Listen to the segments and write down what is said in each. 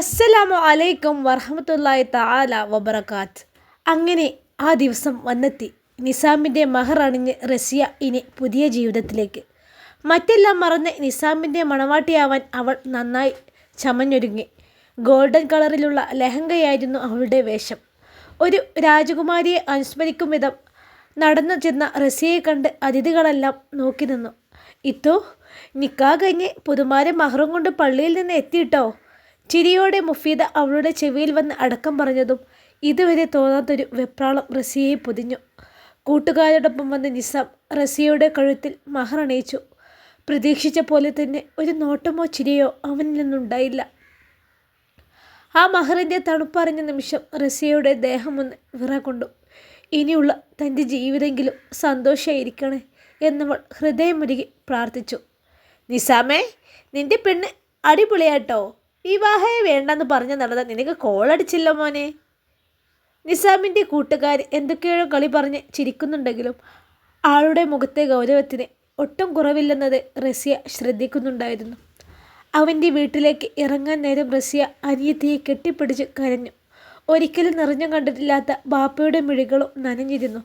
അസ്സലാമു അലൈക്കും വറഹമത്തല്ലായി താല വബറക്കാത്ത് അങ്ങനെ ആ ദിവസം വന്നെത്തി. നിസാമിന്റെ മഹർ അണിഞ്ഞ് റസിയ ഇനി പുതിയ ജീവിതത്തിലേക്ക്. മറ്റെല്ലാം മറന്ന് നിസാമിന്റെ മണവാട്ടിയാവാൻ അവൾ നന്നായി ചമഞ്ഞൊരുങ്ങി. ഗോൾഡൻ കളറിലുള്ള ലഹങ്കയായിരുന്നു അവളുടെ വേഷം. ഒരു രാജകുമാരിയെ അനുസ്മരിക്കും വിധം നടന്നു ചെന്ന റസിയയെ കണ്ട് അതിഥികളെല്ലാം നോക്കി നിന്നു. ഇത്തോ നിക്കാ കഴിഞ്ഞ് പുതുമാരെ മഹറും കൊണ്ട് പള്ളിയിൽ നിന്ന് എത്തിയിട്ടോ? ചിരിയോടെ മുഫീദ അവളുടെ ചെവിയിൽ വന്ന് അടക്കം പറഞ്ഞതും ഇതുവരെ തോന്നാത്തൊരു വെപ്രാളം റസിയെ പൊതിഞ്ഞു. കൂട്ടുകാരോടൊപ്പം വന്ന് നിസാം റസിയയുടെ കഴുത്തിൽ മഹറണയിച്ചു പ്രതീക്ഷിച്ച പോലെ തന്നെ ഒരു നോട്ടമോ ചിരിയോ അവനിൽ നിന്നുണ്ടായില്ല. ആ മഹറിന്റെ തണുപ്പറിഞ്ഞ നിമിഷം റസിയയുടെ ദേഹമൊന്ന് വിറകൊണ്ടു. ഇനിയുള്ള തന്റെ ജീവിതമെങ്കിലും സന്തോഷമായിരിക്കണേ എന്നവൾ ഹൃദയമുരുകി പ്രാർത്ഥിച്ചു. നിസാമേ നിന്റെ പെണ്ണ് അടിപൊളിയാട്ടോ. വിവാഹയെ വേണ്ടെന്ന് പറഞ്ഞ നടന്ന നിനക്ക് കോളടിച്ചില്ല മോനെ. നിസാമിന്റെ കൂട്ടുകാർ എന്തൊക്കെയോ കളി പറഞ്ഞ് ചിരിക്കുന്നുണ്ടെങ്കിലും ആളുടെ മുഖത്തെ ഗൗരവത്തിന് ഒട്ടും കുറവില്ലെന്നത് റസിയ ശ്രദ്ധിക്കുന്നുണ്ടായിരുന്നു. അവന്റെ വീട്ടിലേക്ക് ഇറങ്ങാൻ നേരം റസിയ അനിയത്തിയെ കെട്ടിപ്പിടിച്ച് കരഞ്ഞു. ഒരിക്കലും നിറഞ്ഞു കണ്ടിട്ടില്ലാത്ത ബാപ്പയുടെ മിഴികളും നനഞ്ഞിരുന്നു.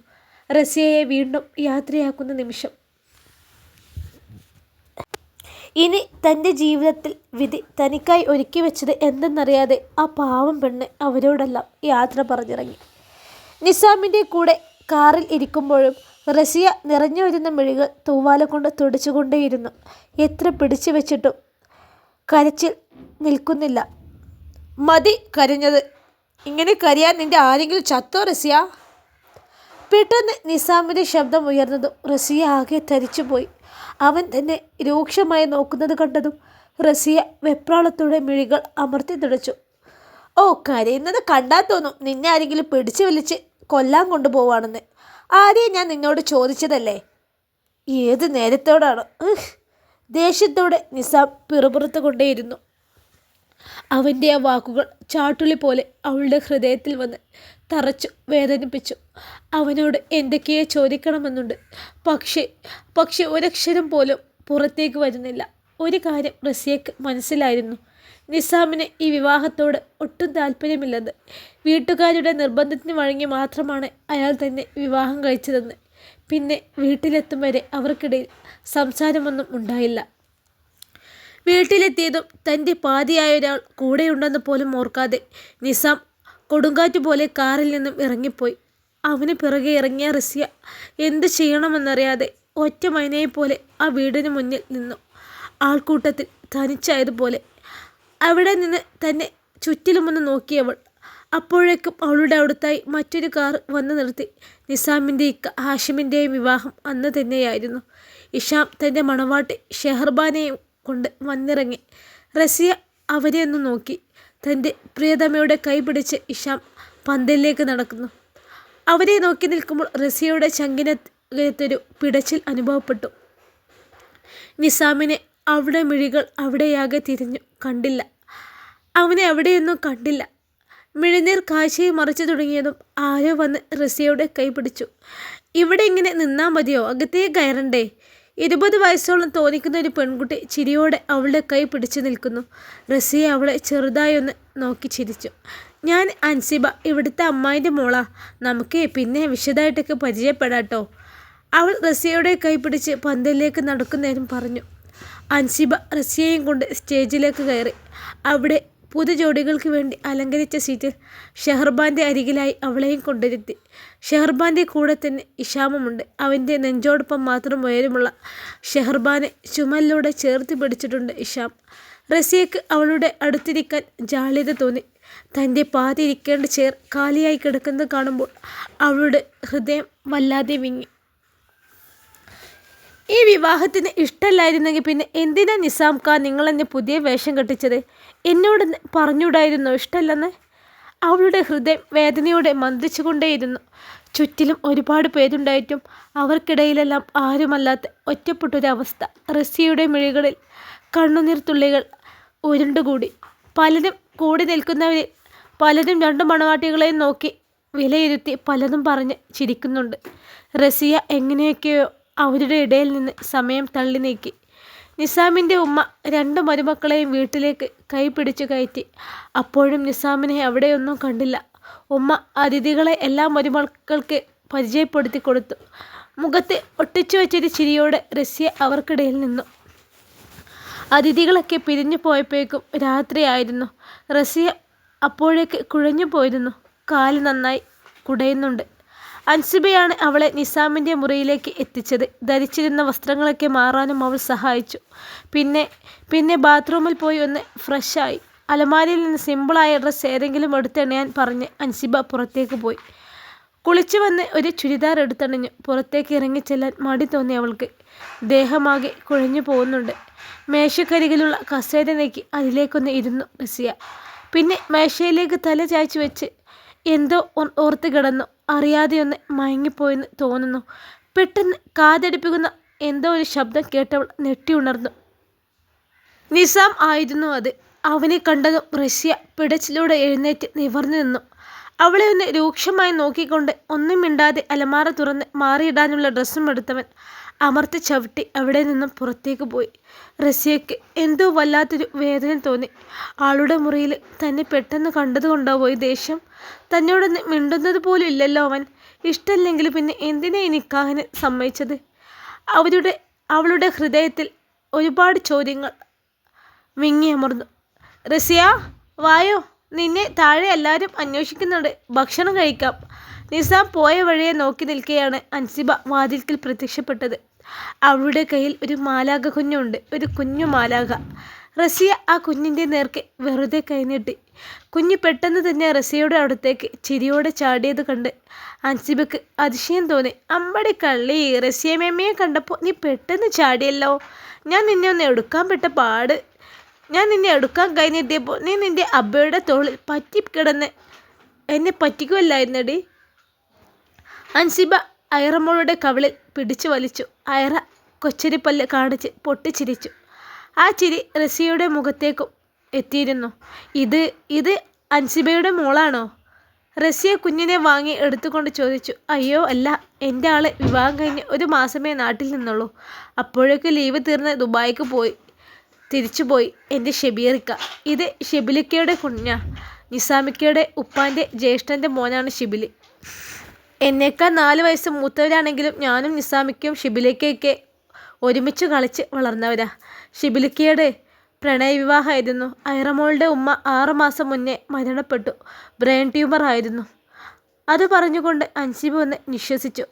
റസിയയെ വീണ്ടും യാത്രയാക്കുന്ന നിമിഷം ഇനി തന്റെ ജീവിതത്തിൽ വിധി തനിക്കായി ഒരുക്കി വെച്ചത് എന്തെന്നറിയാതെ ആ പാവം പെണ്ണ് അവരോടെല്ലാം യാത്ര പറഞ്ഞിറങ്ങി. നിസാമിന്റെ കൂടെ കാറിൽ ഇരിക്കുമ്പോഴും റസിയ നിറഞ്ഞു വരുന്ന മെഴുകൾ തൂവാല കൊണ്ട് തുടച്ചുകൊണ്ടേയിരുന്നു. എത്ര പിടിച്ചു വെച്ചിട്ടും കരച്ചിൽ നിൽക്കുന്നില്ല. മതി കരഞ്ഞത്. ഇങ്ങനെ കരയാൻ നിന്റെ ആരെങ്കിലും ചത്തോ റസിയ? പെട്ടെന്ന് നിസാമിന്റെ ശബ്ദം ഉയർന്നതും റസിയ ആകെ തരിച്ചുപോയി. അവൻ തന്നെ രൂക്ഷമായി നോക്കുന്നത് കണ്ടതും റസിയ വെപ്രാളത്തോടെ മിഴികൾ അമർത്തി തുടച്ചു. ഓ കരയുന്നത് കണ്ടാൽ തോന്നും നിന്നെ ആരെങ്കിലും പിടിച്ചു വലിച്ച് കൊല്ലാൻ കൊണ്ടുപോവാണെന്ന്. ആദ്യം ഞാൻ നിന്നോട് ചോദിച്ചതല്ലേ? ഏത് നേരത്തോടാണ്. ദേഷ്യത്തോടെ നിസാം പിറുപുറത്ത് കൊണ്ടേയിരുന്നു. അവന്റെ ആ വാക്കുകൾ ചാട്ടുളി പോലെ അവളുടെ ഹൃദയത്തിൽ വന്ന് തറച്ചു വേദനിപ്പിച്ചു. അവനോട് എന്തൊക്കെയോ ചോദിക്കണമെന്നുണ്ട്. പക്ഷേ പക്ഷെ ഒരക്ഷരം പോലും പുറത്തേക്ക് വരുന്നില്ല. ഒരു കാര്യം റസിയക്ക് മനസ്സിലായിരുന്നു. നിസാമിന് ഈ വിവാഹത്തോട് ഒട്ടും താല്പര്യമില്ലെന്ന്. വീട്ടുകാരുടെ നിർബന്ധത്തിന് വഴങ്ങി മാത്രമാണ് അയാൾ തന്നെ വിവാഹം കഴിച്ചതെന്ന്. പിന്നെ വീട്ടിലെത്തും വരെ അവർക്കിടയിൽ സംസാരമൊന്നും ഉണ്ടായില്ല. വീട്ടിലെത്തിയതും തന്റെ പാതിയായ ഒരാൾ കൂടെയുണ്ടെന്ന് പോലും ഓർക്കാതെ നിസാം കൊടുങ്കാറ്റ് പോലെ കാറിൽ നിന്നും ഇറങ്ങിപ്പോയി. അവന് പിറകെ ഇറങ്ങിയ റസിയ എന്ത് ചെയ്യണമെന്നറിയാതെ ഒറ്റ മൈനയെപ്പോലെ ആ വീടിന് മുന്നിൽ നിന്നു. ആൾക്കൂട്ടത്തിൽ തനിച്ചായതുപോലെ. അവിടെ നിന്ന് തന്നെ ചുറ്റിലുമൊന്ന് നോക്കിയവൾ. അപ്പോഴേക്കും അവളുടെ അടുത്തായി മറ്റൊരു കാർ വന്നു നിർത്തി. നിസാമിന്റെ ഇക്ക ഹാഷിമിന്റെയും വിവാഹം അന്ന് തന്നെയായിരുന്നു. ഇഷാം തന്റെ മണവാട്ടി ഷെഹർബാനെയും കൊണ്ട് വന്നിറങ്ങി. റസിയ അവരെ നോക്കി. തന്റെ പ്രിയതമയുടെ കൈ പിടിച്ച് ഇഷാം പന്തലിലേക്ക് നടക്കുന്നു. അവരെ നോക്കി നിൽക്കുമ്പോൾ റസിയയുടെ ചങ്കിനകത്തൊരു പിടച്ചിൽ അനുഭവപ്പെട്ടു. നിസാമിനെ അവിടെ മിഴികൾ അവിടെയാകെ തിരിഞ്ഞു. കണ്ടില്ല. അവനെ അവിടെയൊന്നും കണ്ടില്ല. മിഴിനീർ കാഴ്ചയെ മറിച്ചു തുടങ്ങിയതും ആരോ വന്ന് റസിയയുടെ കൈ പിടിച്ചു. ഇവിടെ ഇങ്ങനെ നിന്നാൽ മതിയോ? അകത്തേ കയറണ്ടേ? ഇരുപത് വയസ്സോളം തോന്നിക്കുന്ന ഒരു പെൺകുട്ടി ചിരിയോടെ അവളുടെ കൈ പിടിച്ചു നിൽക്കുന്നു. റസിയ അവളെ ചെറുതായി ഒന്ന് നോക്കി ചിരിച്ചു. ഞാൻ അൻസിബ ഇവിടുത്തെ അമ്മായിന്റെ മോളാ. നമുക്ക് പിന്നെ വിശദമായിട്ടൊക്കെ പരിചയപ്പെടാട്ടോ. അവൾ റസിയയുടെ കൈ പിടിച്ച് പന്തലിലേക്ക് നടക്കുന്നേരം പറഞ്ഞു. അൻസിബ റസിയയും കൊണ്ട് സ്റ്റേജിലേക്ക് കയറി. അവിടെ പുതു ജോഡികൾക്ക് വേണ്ടി അലങ്കരിച്ച സീറ്റിൽ ഷെഹർബാന്റെ അരികിലായി അവളെയും കൊണ്ടിരുത്തി. ഷെഹർബാന്റെ കൂടെ തന്നെ ഇഷാമുണ്ട് അവന്റെ നെഞ്ചോടൊപ്പം മാത്രം ഉയരമുള്ള ഷെഹർബാനെ ചുമലിലൂടെ ചേർത്ത് പിടിച്ചിട്ടുണ്ട് ഇഷാം. റസിയക്ക് അവളുടെ അടുത്തിരിക്കാൻ ജാള്യത തോന്നി. തന്റെ പാതിരിക്കേണ്ട ചേർ കാലിയായി കിടക്കുന്നത് കാണുമ്പോൾ അവളുടെ ഹൃദയം വല്ലാതെ വിങ്ങി. ഈ വിവാഹത്തിന് ഇഷ്ടമല്ലായിരുന്നെങ്കിൽ പിന്നെ എന്തിനാ നിസാം ഖാൻ നിങ്ങളെന്നെ പുതിയ വേഷം കെട്ടിച്ചത്? എന്നോട് പറഞ്ഞുകൂടായിരുന്നോ? ഇഷ്ടമല്ലെന്ന്? അവളുടെ ഹൃദയം വേദനയോടെ മന്ത്രിച്ചുകൊണ്ടേയിരുന്നു ചുറ്റിലും ഒരുപാട് പേരുണ്ടായിട്ടും അവർക്കിടയിലെല്ലാം ആരുമല്ലാത്ത ഒറ്റപ്പെട്ടൊരവസ്ഥ റസിയുടെ മിഴികളിൽ കണ്ണുനീർ തുള്ളികൾ ഉരുണ്ടുകൂടി പലരും കൂടി നിൽക്കുന്നവരിൽ പലരും രണ്ടു മണവാട്ടികളെയും നോക്കി വിലയിരുത്തി പലതും പറഞ്ഞ് ചിരിക്കുന്നുണ്ട്. റസിയ എങ്ങനെയൊക്കെയോ അവരുടെ ഇടയിൽ നിന്ന് സമയം തള്ളി നീക്കി. നിസാമിന്റെ ഉമ്മ രണ്ട് മരുമക്കളെയും വീട്ടിലേക്ക് കൈപിടിച്ചു കയറ്റി. അപ്പോഴും നിസാമിനെ അവിടെയൊന്നും കണ്ടില്ല. ഉമ്മ അതിഥികളെ എല്ലാ മരുമക്കൾക്ക് പരിചയപ്പെടുത്തി കൊടുത്തു. മുഖത്ത് ഒട്ടിച്ചു വെച്ചൊരു ചിരിയോടെ റസിയ അവർക്കിടയിൽ നിന്നു. അതിഥികളൊക്കെ പിരിഞ്ഞു പോയപ്പോഴേക്കും രാത്രിയായിരുന്നു. റസിയ അപ്പോഴേക്ക് കുഴഞ്ഞു പോയിരുന്നു. കാൽ നന്നായി കുടയുന്നുണ്ട്. അൻസിബയാണ് അവളെ നിസാമിന്റെ മുറിയിലേക്ക് എത്തിച്ചത്. ധരിച്ചിരുന്ന വസ്ത്രങ്ങളൊക്കെ മാറാനും അവൾ സഹായിച്ചു. പിന്നെ പിന്നെ ബാത്റൂമിൽ പോയി ഒന്ന് ഫ്രഷായി അലമാരിയിൽ നിന്ന് സിമ്പിളായ ഡ്രസ്സ് ഏതെങ്കിലും എടുത്തെണയാൻ പറഞ്ഞ് അൻസിബ പുറത്തേക്ക് പോയി. കുളിച്ചു വന്ന് ഒരു ചുരിദാർ എടുത്തണിഞ്ഞു. പുറത്തേക്ക് ഇറങ്ങിച്ചെല്ലാൻ മടി തോന്നി അവൾക്ക്. ദേഹമാകെ കുഴഞ്ഞു പോകുന്നുണ്ട്. മേശക്കരികിലുള്ള കസേര നീക്കി അതിലേക്കൊന്ന് ഇരുന്നു റസിയ പിന്നെ മേശയിലേക്ക് തല ചായ്ച്ചു വെച്ച് എന്തോ ഓർത്ത് കിടന്നു. അറിയാതെയൊന്ന് മയങ്ങിപ്പോയെന്ന് തോന്നുന്നു. പെട്ടെന്ന് കാതടിപ്പിക്കുന്ന എന്തോ ഒരു ശബ്ദം കേട്ടവൾ ഞെട്ടി ഉണർന്നു. നിസാം ആയിരുന്നു അത്. അവനെ കണ്ടതും റഷ്യ പിടച്ചിലൂടെ എഴുന്നേറ്റ് നിവർന്നു നിന്നു. അവളെ ഒന്ന് രൂക്ഷമായി നോക്കിക്കൊണ്ട് ഒന്നും മിണ്ടാതെ അലമാറ തുറന്ന് മാറിയിടാനുള്ള ഡ്രസ്സും എടുത്തവൻ അമർത്തി ചവിട്ടി അവിടെ നിന്നും പുറത്തേക്ക് പോയി. റസിയയ്ക്ക് എന്തോ വല്ലാത്തൊരു വേദന തോന്നി. ആളുടെ മുറിയിൽ തന്നെ പെട്ടെന്ന് കണ്ടതുകൊണ്ടാവോ ഈ ദേഷ്യം. തന്നോടൊന്ന് മിണ്ടുന്നത് പോലും ഇല്ലല്ലോ അവൻ. ഇഷ്ടമല്ലെങ്കിൽ പിന്നെ എന്തിനാ ഈ നിക്കാഹിന് സമ്മതിച്ചത്? അവരുടെ അവളുടെ ഹൃദയത്തിൽ ഒരുപാട് ചോദ്യങ്ങൾ വിങ്ങിയമർന്നു റസിയ വായോ നിന്നെ താഴെ എല്ലാവരും അന്വേഷിക്കുന്നുണ്ട്. ഭക്ഷണം കഴിക്കാം. നിസാം പോയ വഴിയെ നോക്കി നിൽക്കുകയാണ് അൻസിബ വാതിൽക്കൽ പ്രത്യക്ഷപ്പെട്ടത്. അവളുടെ കയ്യിൽ ഒരു മാലാക കുഞ്ഞുണ്ട്. ഒരു കുഞ്ഞു മാലാക റസിയ ആ കുഞ്ഞിന്റെ നേർക്ക് വെറുതെ കൈനീട്ടി. കുഞ്ഞ് പെട്ടെന്ന് തന്നെ റസിയയുടെ അടുത്തേക്ക് ചിരിയോടെ ചാടിയത് കണ്ട് അൻസിബക്ക് അതിശയം തോന്നി. അമ്പടി കള്ളി റസിയ കണ്ടപ്പോൾ നീ പെട്ടെന്ന് ചാടിയല്ലോ. ഞാൻ നിന്നെ ഒന്ന് എടുക്കാൻ പെട്ട പാട്. ഞാൻ നിന്നെ എടുക്കാൻ കൈനീട്ടിയപ്പോൾ നീ നിന്റെ അബ്ബയുടെ തോളിൽ പറ്റി കിടന്ന് എന്നെ പറ്റിക്കുമല്ലായിരുന്നടി അൻസിബ അയറമ്മളുടെ കവിളിൽ പിടിച്ചു വലിച്ചു. അയറ കൊച്ചരിപ്പല്ല് കാണിച്ച് പൊട്ടിച്ചിരിച്ചു. ആ ചിരി റസിയുടെ മുഖത്തേക്കും എത്തിയിരുന്നു. ഇത് ഇത് അൻസിബയുടെ മോളാണോ? റസിയ കുഞ്ഞിനെ വാങ്ങി എടുത്തുകൊണ്ട് ചോദിച്ചു. അയ്യോ അല്ല എന്റെ ആൾ വിവാഹം കഴിഞ്ഞ് ഒരു മാസമേ നാട്ടിൽ നിന്നുള്ളൂ. അപ്പോഴേക്ക് ലീവ് തീർന്ന് ദുബായിക്ക് പോയി തിരിച്ചുപോയി എന്റെ ഷെബീറിക്ക. ഇത് ഷെബിലിക്കയുടെ കുഞ്ഞ. നിസാമിക്കയുടെ ഉപ്പാന്റെ ജ്യേഷ്ഠന്റെ മോനാണ് ഷിബിലി. എന്നേക്കാൾ നാല് വയസ്സ് മൂത്തവരാണെങ്കിലും ഞാനും നിസാമിക്കും ഷിബിലിക്കയൊക്കെ ഒരുമിച്ച് കളിച്ച് വളർന്നവരാ. ഷിബിലിക്കയുടെ പ്രണയവിവാഹമായിരുന്നു. ഐറമോളുടെ ഉമ്മ ആറുമാസം മുന്നേ മരണപ്പെട്ടു. ബ്രെയിൻ ട്യൂമർ ആയിരുന്നു. അത് പറഞ്ഞുകൊണ്ട് അൻസിബ് ഒന്ന് നിശ്വസിച്ചു.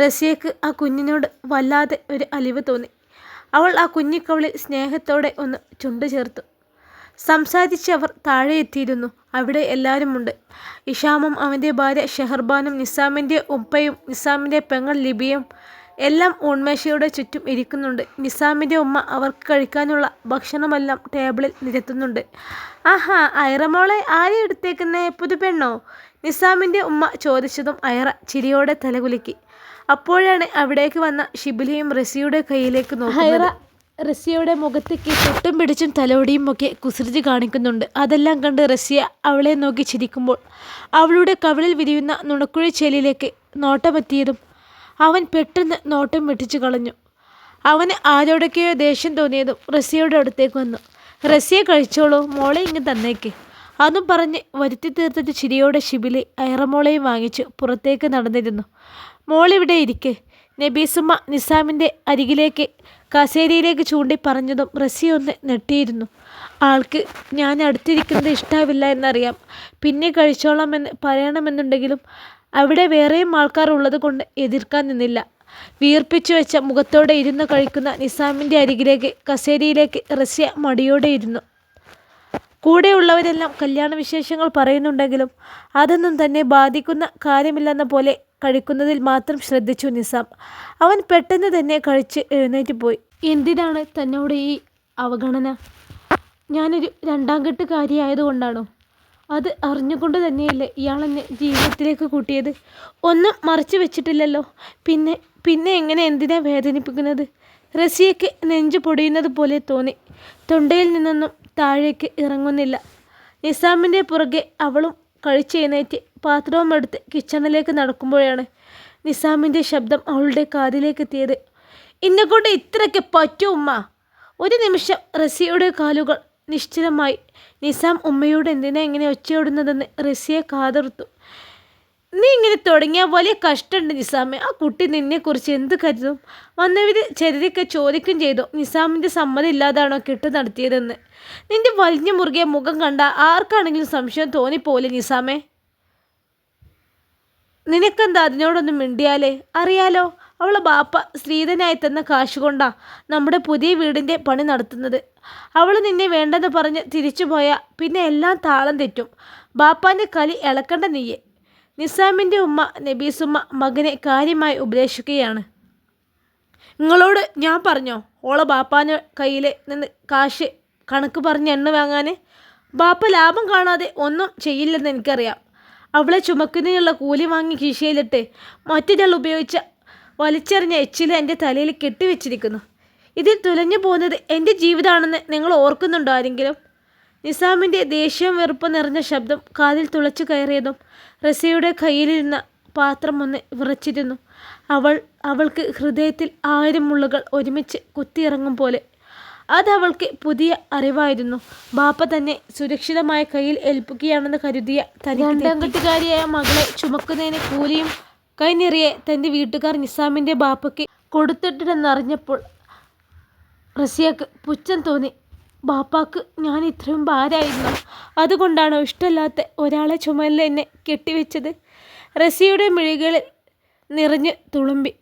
റസിയക്ക് ആ കുഞ്ഞിനോട് വല്ലാതെ ഒരു അലിവ് തോന്നി. അവൾ ആ കുഞ്ഞിക്കവളിൽ സ്നേഹത്തോടെ ഒന്ന് ചുണ്ടു ചേർത്തു സംസാരിച്ച് അവർ താഴെ എത്തിയിരുന്നു അവിടെ എല്ലാവരുമുണ്ട് ഇഷാമും അവന്റെ ഭാര്യ ഷെഹർബാനും നിസാമിന്റെ ഉപ്പയും നിസാമിന്റെ പെങ്ങൾ ലിബിയും എല്ലാം ഉണ്മേഷയുടെ ചുറ്റും ഇരിക്കുന്നുണ്ട്. നിസാമിന്റെ ഉമ്മ അവർക്ക് കഴിക്കാനുള്ള ഭക്ഷണമെല്ലാം ടേബിളിൽ നിരത്തുന്നുണ്ട്. ആഹാ ഐറമോളെ ആരെ എടുത്തേക്കുന്നേ പുതുപെണ്ണോ? നിസാമിന്റെ ഉമ്മ ചോദിച്ചതും അയറ ചിരിയോടെ തലകുലുക്കി. അപ്പോഴാണ് അവിടേക്ക് വന്ന ഷിബിലിയും റസിയുടെ കയ്യിലേക്ക് നോക്കുന്നത്. റസിയയുടെ മുഖത്തേക്ക് തൊട്ടും പിടിച്ചും തലോടിയും ഒക്കെ കുസൃതി കാണിക്കുന്നുണ്ട്. അതെല്ലാം കണ്ട് റസിയ അവളെ നോക്കി ചിരിക്കുമ്പോൾ അവളുടെ കവിളിൽ വിരിയുന്ന നുണക്കുഴി ചെലിയിലേക്ക് നോട്ടമെത്തിയതും അവൻ പെട്ടെന്ന് നോട്ടം വെട്ടിച്ചു കളഞ്ഞു. അവന് ആരോടൊക്കെയോ ദേഷ്യം തോന്നിയതും റസിയയുടെ അടുത്തേക്ക് വന്നു. റസിയെ കഴിച്ചോളൂ. മോളെ ഇങ്ങ് തന്നേക്ക്. അതും പറഞ്ഞ് വരുത്തി തീർത്തിട്ട് ചിരിയോടെ ഷിബിലി അയറമോളയും വാങ്ങിച്ച് പുറത്തേക്ക് നടന്നിരുന്നു. മോളിവിടെ ഇരിക്കെ. നബീസുമ്മ നിസാമിന്റെ അരികിലേക്ക് കസേരയിലേക്ക് ചൂണ്ടി പറഞ്ഞതും റസി ഒന്ന് നെട്ടിയിരുന്നു ആൾക്ക് ഞാൻ അടുത്തിരിക്കുന്നത് ഇഷ്ടാവില്ല എന്നറിയാം. പിന്നെ കഴിച്ചോളാമെന്ന് പറയണമെന്നുണ്ടെങ്കിലും അവിടെ വേറെയും ആൾക്കാർ ഉള്ളത് കൊണ്ട് എതിർക്കാൻ നിന്നില്ല. വീർപ്പിച്ചു വെച്ച മുഖത്തോടെ ഇരുന്ന് കഴിക്കുന്ന നിസാമിന്റെ അരികിലേക്ക് കസേരയിലേക്ക് റസിയ മടിയോടെ ഇരുന്നു. കൂടെയുള്ളവരെല്ലാം കല്യാണ വിശേഷങ്ങൾ പറയുന്നുണ്ടെങ്കിലും അതൊന്നും തന്നെ ബാധിക്കുന്ന കാര്യമില്ലെന്ന പോലെ കഴിക്കുന്നതിൽ മാത്രം ശ്രദ്ധിച്ചു നിസാം. അവൻ പെട്ടെന്ന് തന്നെ കഴിച്ച് എഴുന്നേറ്റ് പോയി. എന്തിനാണ് തന്നോട് ഈ അവഗണന? ഞാനൊരു രണ്ടാം കെട്ടുകാരിയായതുകൊണ്ടാണോ അത് അറിഞ്ഞുകൊണ്ട് തന്നെയല്ലേ ഇയാളെന്നെ ജീവിതത്തിലേക്ക് കൂട്ടിയത്. ഒന്നും മറച്ചു വെച്ചിട്ടില്ലല്ലോ. പിന്നെ പിന്നെ എങ്ങനെ എന്തിനാ വേദനിപ്പിക്കുന്നത്? റസിയയ്ക്ക് നെഞ്ചു പൊടിയുന്നത് പോലെ തോന്നി. തൊണ്ടയിൽ നിന്നൊന്നും താഴേക്ക് ഇറങ്ങുന്നില്ല. നിസാമിന്റെ പുറകെ അവളും കഴിച്ചെഴുന്നേറ്റ് പാത്രവും എടുത്ത് കിച്ചണിലേക്ക് നടക്കുമ്പോഴാണ് നിസാമിന്റെ ശബ്ദം അവളുടെ കാതിലേക്ക് എത്തിയത്. എന്നെക്കൊണ്ട് ഇത്രയ്ക്ക് പറ്റും ഉമ്മ. ഒരു നിമിഷം റസിയുടെ കാലുകൾ നിശ്ചലമായി. നിസാം ഉമ്മയോട് എന്തിനാ ഇങ്ങനെ ഒച്ചയോടുന്നതെന്ന് റസിയെ കാതർത്തു നീ ഇങ്ങനെ തുടങ്ങിയാൽ വലിയ കഷ്ടമുണ്ട് നിസാമേ. ആ കുട്ടി നിന്നെക്കുറിച്ച് എന്ത് കരുതും? വന്നവർ ചെറുതൊക്കെ ചോദിക്കും ചെയ്തു. നിസാമിന്റെ സമ്മതം ഇല്ലാതാണോ കെട്ട് നടത്തിയതെന്ന്. നിന്റെ വലിഞ്ഞു മുറുകിയ മുഖം കണ്ട ആർക്കാണെങ്കിലും സംശയം തോന്നിപ്പോലെ നിസാമേ? നിനക്കെന്താ അതിനോടൊന്നും മിണ്ടിയാലേ? അറിയാലോ അവളെ ബാപ്പ ശ്രീധനായി തന്ന കാശ് നമ്മുടെ പുതിയ വീടിന്റെ പണി നടത്തുന്നത്. അവൾ നിന്നെ വേണ്ടെന്ന് പറഞ്ഞ് തിരിച്ചു പോയാൽ പിന്നെ എല്ലാം താളം തെറ്റും. ബാപ്പാന്റെ കലി ഇളക്കണ്ട നീയെ. നിസാമിന്റെ ഉമ്മ നബീസുമ്മ മകനെ കാര്യമായി ഉപദേശിക്കുകയാണ്. നിങ്ങളോട് ഞാൻ പറഞ്ഞോ ഓളെ ബാപ്പാന്റെ കയ്യിൽ നിന്ന് കാശ് കണക്ക് പറഞ്ഞ് എണ്ണ വാങ്ങാൻ ബാപ്പ ലാഭം കാണാതെ ഒന്നും ചെയ്യില്ലെന്ന് എനിക്കറിയാം. അവളെ ചുമക്കുന്നതിനുള്ള കൂലി വാങ്ങി കീശയിലിട്ട് മറ്റൊരാൾ ഉപയോഗിച്ച വലിച്ചെറിഞ്ഞ എച്ചിൽ എന്റെ തലയിൽ കെട്ടിവെച്ചിരിക്കുന്നു. ഇതിൽ തുലഞ്ഞു പോകുന്നത് എന്റെ ജീവിതമാണെന്ന് നിങ്ങൾ ഓർക്കുന്നുണ്ടോ ആരെങ്കിലും? നിസാമിന്റെ ദേഷ്യം വെറുപ്പ് നിറഞ്ഞ ശബ്ദം കാതിൽ തുളച്ചു കയറിയതും റസിയുടെ കയ്യിലിരുന്ന പാത്രം ഒന്ന് വിറച്ചിരുന്നു. അവൾ അവൾക്ക് ഹൃദയത്തിൽ ആയിരം മുള്ളുകൾ ഒരുമിച്ച് കുത്തിയിറങ്ങും പോലെ. അതവൾക്ക് പുതിയ അറിവായിരുന്നു. ബാപ്പ തന്നെ സുരക്ഷിതമായ കയ്യിൽ ഏൽപ്പിക്കുകയാണെന്ന് കരുതിയ രണ്ടാം കെട്ടുകാരിയായ മകളെ ചുമക്കുന്നതിന് കൂലിയും കൈനിറിയെ തന്റെ വീട്ടുകാർ നിസാമിന്റെ ബാപ്പയ്ക്ക് കൊടുത്തിട്ടുണ്ടെന്നറിഞ്ഞപ്പോൾ റസിയക്ക് പുച്ഛം തോന്നി. ബാപ്പാക്ക് ഞാൻ ഇത്രയും ഭാരമായിരുന്നു. അതുകൊണ്ടാണോ ഇഷ്ടമല്ലാത്ത ഒരാളെ ചുമലിൽ എന്നെ കെട്ടിവെച്ചത്? റസിയുടെ മിഴികളിൽ നിറഞ്ഞ് തുളുമ്പി.